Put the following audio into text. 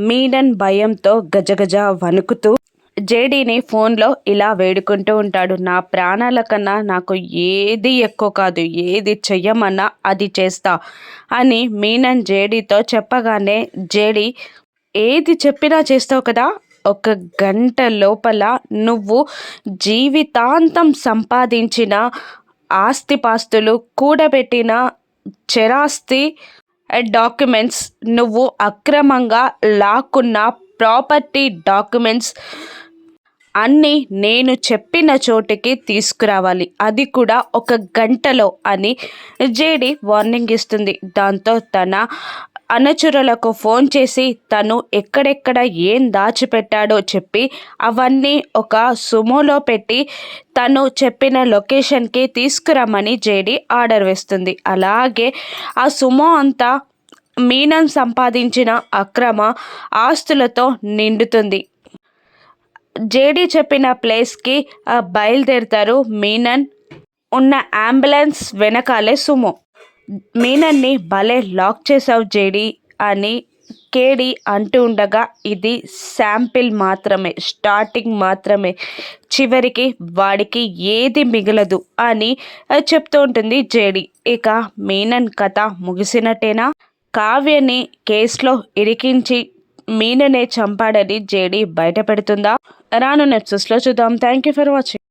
మీనన్ భయంతో గజగజ వణుకుతూ జేడీని ఫోన్లో ఇలా వేడుకుంటూ ఉంటాడు. నా ప్రాణాల కన్నా నాకు ఏది ఎక్కువ కాదు ఏది చెయ్యమన్నా అది చేస్తా అని మీనన్ జేడీతో చెప్పగానే జేడీ ఏది చెప్పినా చేస్తావు కదా? ఒక గంట లోపల నువ్వు జీవితాంతం సంపాదించిన ఆస్తిపాస్తులు కూడబెట్టిన చెరాస్తి డాక్యుమెంట్స్. నువ్వు అక్రమంగా లాక్కున్న ప్రాపర్టీ డాక్యుమెంట్స్ అన్నీ నేను చెప్పిన చోటికి తీసుకురావాలి. అది కూడా ఒక గంటలో అని జేడి వార్నింగ్ ఇస్తుంది. దాంతో తన అనుచరులకు ఫోన్ చేసి తను ఎక్కడెక్కడ ఏం దాచిపెట్టాడో చెప్పి అవన్నీ ఒక సుమోలో పెట్టి తను చెప్పిన లొకేషన్కి తీసుకురమ్మని జేడి ఆర్డర్ వేస్తుంది. అలాగే ఆ సుమో అంతా మీనం సంపాదించిన అక్రమ ఆస్తులతో నిండుతుంది. జేడీ చెప్పిన ప్లేస్కి బయలుదేరుతారు మీనన్. ఉన్న అంబులెన్స్ వెనకాలే సుమో. మీనన్ని భలే లాక్ చేసావు జేడి అని కేడి అంటూ ఉండగా ఇది శాంపిల్ మాత్రమే స్టార్టింగ్ మాత్రమే. చివరికి వాడికి ఏది మిగలదు అని చెప్తూ ఉంటుంది జేడి. ఇక మీనన్ కథ ముగిసినట్టేనా? కావ్యని కేసులో ఇరికించి మీననే చంపాడని జేడి బయట పెడుతుందా రాను నెప్సెస్లో చూద్దాం. Thank you for watching